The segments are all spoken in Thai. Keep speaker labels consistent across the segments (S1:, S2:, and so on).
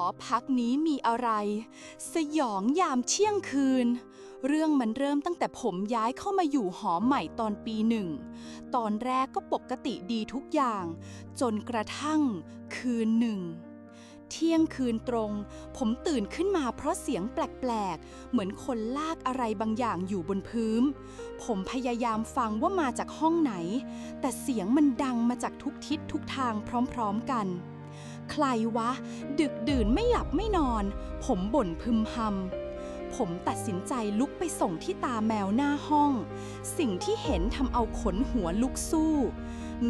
S1: อพักนี้มีอะไร สยองยามเที่ยงคืน เรื่องมันเริ่มตั้งแต่ผมย้ายเข้ามาอยู่หอใหม่ตอนปีหนึ่ง ตอนแรกก็ปกติดีทุกอย่าง จนกระทั่งคืนหนึ่ง เที่ยงคืนตรง ผมตื่นขึ้นมาเพราะเสียงแปลกๆ เหมือนคนลากอะไรบางอย่างอยู่บนพื้น ผมพยายามฟังว่ามาจากห้องไหน แต่เสียงมันดังมาจากทุกทิศทุกทางพร้อมๆกัน ใครวะ ดึกดื่นไม่หลับไม่นอน ผมบ่นพึมพำผมตัดสินใจลุกไปส่งที่ตาแมวหน้าห้อง สิ่งที่เห็นทำเอาขนหัวลุกสู้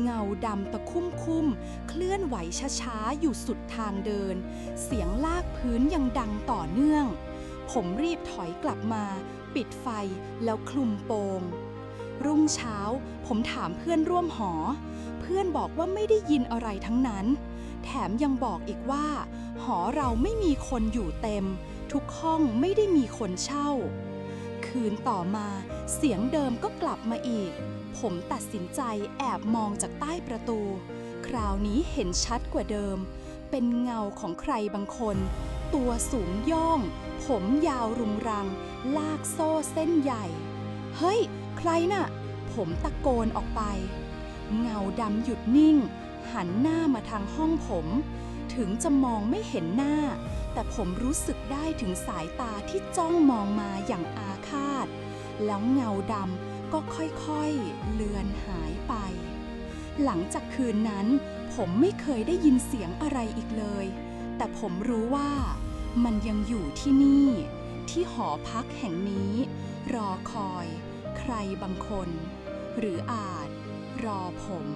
S1: เงาดำตะคุ่มคุ่มเคลื่อนไหวช้าๆ อยู่สุดทางเดิน เสียงลากพื้นยังดังต่อเนื่อง ผมรีบถอยกลับมา ปิดไฟแล้วคลุมโปงรุ่งเช้า ผมถามเพื่อนร่วมหอ เพื่อนบอกว่าไม่ได้ยินอะไรทั้งนั้น แถมยังบอกอีกว่า หอเราไม่มีคนอยู่เต็ม ทุกห้องไม่ได้มีคนเช่า คืนต่อมาเสียงเดิมก็กลับมาอีก ผมตัดสินใจแอบมองจากใต้ประตู คราวนี้เห็นชัดกว่าเดิม เป็นเงาของใครบางคน ตัวสูงย่อง ผมยาวรุงรัง ลากโซ่เส้นใหญ่ เฮ้ย ใครน่ะ ผมตะโกนออกไป เงาดำหยุดนิ่ง หันหน้ามาทางห้องผม ถึงจะมองไม่เห็นหน้า แต่ผมรู้สึกได้ถึงสายตาที่จ้องมองมาอย่างอาฆาต แล้วเงาดำก็ค่อยๆ เลือนหายไป หลังจากคืนนั้น ผมไม่เคยได้ยินเสียงอะไรอีกเลย แต่ผมรู้ว่ามันยังอยู่ที่นี่ ที่หอพักแห่งนี้ รอคอย ใครบางคน หรืออาจ รอผม